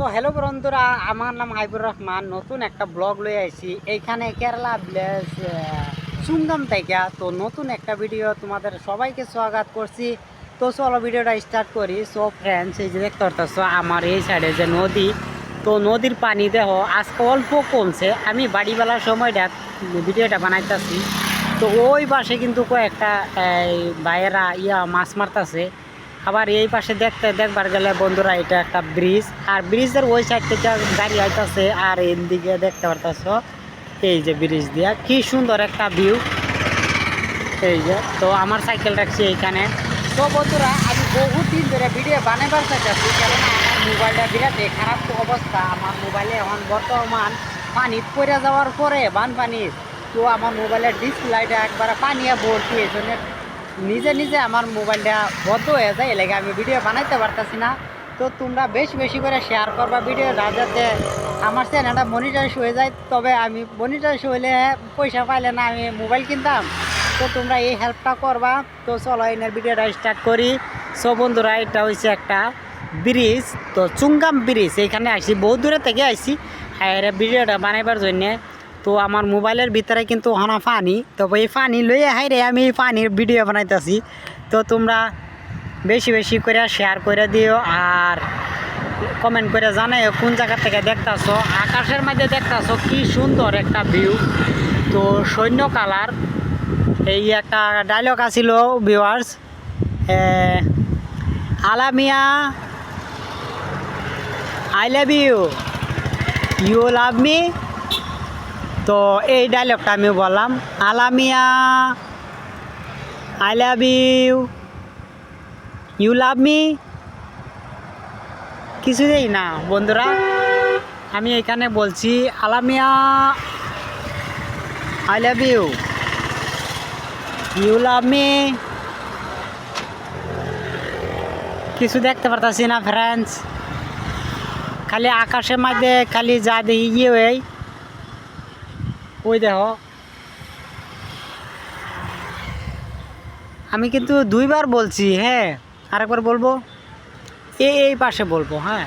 So hello বন্ধুরা, আমার নাম হাইবুর রহমান, নতুন একটা ব্লগ লয়ে আইছি। এইখানে কেরালা ভিলেজ সুঙ্গাম থেকে। তো নতুন একটা ভিডিও তোমাদের সবাইকে স্বাগত করছি। তো চলো ভিডিওটা স্টার্ট করি। সো ফ্রেন্ডস এই যে দেখতে পারতেছো, আমার এই সাইডে যে নদী, তো নদীর পানি দেহ আজকে অল্প কমছে। আমি বাড়িবেলার সময়টা ভিডিওটা বানাইতেছি। তো ওই পাশে কিন্তু কয়েকটা ভাইয়েরা ইয়া মাছ মারতাছে। আবার এই পাশে দেখতে, দেখবার গেলে বন্ধুরা এটা একটা ব্রিজ আর ব্রিজের ওই সাইড থেকে গাড়ি আইতাছে, আর দিকে দেখতে পারতাছ, এই যে ব্রিজ দিয়া। কি সুন্দর একটা ভিউ এই যে, তো আমার সাইকেল রাখছি এইখানে। তো বন্ধুরা, আমি বহুত দিন ধরে ভিডিও বানাবার চাইতেছি আমার মোবাইলটা বিরাট খারাপ অবস্থা। আমার মোবাইলে এখন বর্তমান পানি পড়ে যাওয়ার পরে বানপানির। তো আমার মোবাইলের ডিসপ্লেটা একবার পানিয়ে ভর্তি, এই জন্য নিজে নিজে আমার মোবাইলটা বদ্ধ হয়ে যায় এলাকা আমি ভিডিও বানাইতে পারতাছি না। তো তোমরা বেশি বেশি করে শেয়ার করবা ভিডিওটা যাতে আমার চ্যানেলটা মনিটাইজ হয়ে যায়। তবে আমি মনিটাইজ হইলে পয়সা পাইলে না আমি মোবাইল কিনতাম। তো তোমরা এই হেল্পটা করবা। তো চলো এনের ভিডিওটা স্টার্ট করি। সো বন্ধুরা, এটা হচ্ছে একটা ব্রিজ তো চুঙ্গাম ব্রিজ এইখানে আসি বহু দূরে থেকে আইসি আর ভিডিওটা বানাইবার জন্যে তো আমার মোবাইলের ভিতরে কিন্তু হানা পানি। তো এই পানি লইয়ে হাই রে আমি এই পানির ভিডিও বানাইতেছি। তো তোমরা বেশি বেশি করে শেয়ার করে দিও আর কমেন্ট করে জানাই কোন জায়গা থেকে দেখতাছো। আকাশের মধ্যে দেখতাছো কি সুন্দর একটা ভিউ তো সৈন্য কালার। এই একটা ডায়লগ আছিল viewers Alamia I love you you love me তো এই ডায়লগটা আমি বললাম। Alamia I love you you love me কিছুতেই না, বন্ধুরা। আমি এখানে বলছি Alamia I love you you love me কিছু দেখতে পারতাছি না ফ্রেন্ডস খালি আকাশের মধ্যে খালি যা দেখি গিয়ে ওই দেখো। আমি কিন্তু দুইবার বলছি হ্যাঁ আরেকবার বলব? এই এই পাশে বলব হ্যাঁ।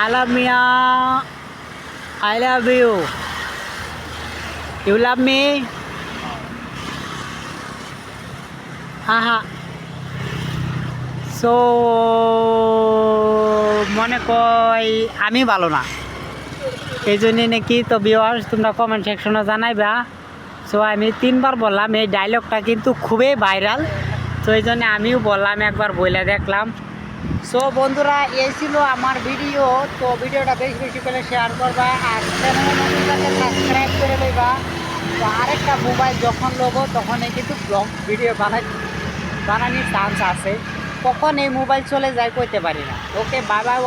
I love Mia I love you you love me হ্যাঁ হ্যাঁ সো মনে কয়, আমি ভালো না। এই জন্যে নাকি তো ভিওয়ার্স তোমরা কমেন্ট সেকশনে জানাইবা। সো আমি তিনবার বললাম, এই ডায়লগটা কিন্তু খুবই ভাইরাল তো এই জন্য আমিও বললাম, একবার বইলে দেখলাম। সো বন্ধুরা, এই ছিল আমার ভিডিও তো ভিডিওটা বেশি বেশি করে শেয়ার করবা আর চ্যানেলের নতুনটাকে সাবস্ক্রাইব করে দেবা তো আরেকটা মোবাইল যখন নেব তখনই কিন্তু ব্লগ ভিডিও বানাই বানানোর চান্স আছে। কখন এই মোবাইল চলে যায় কইতে পারি না। Okay bye bye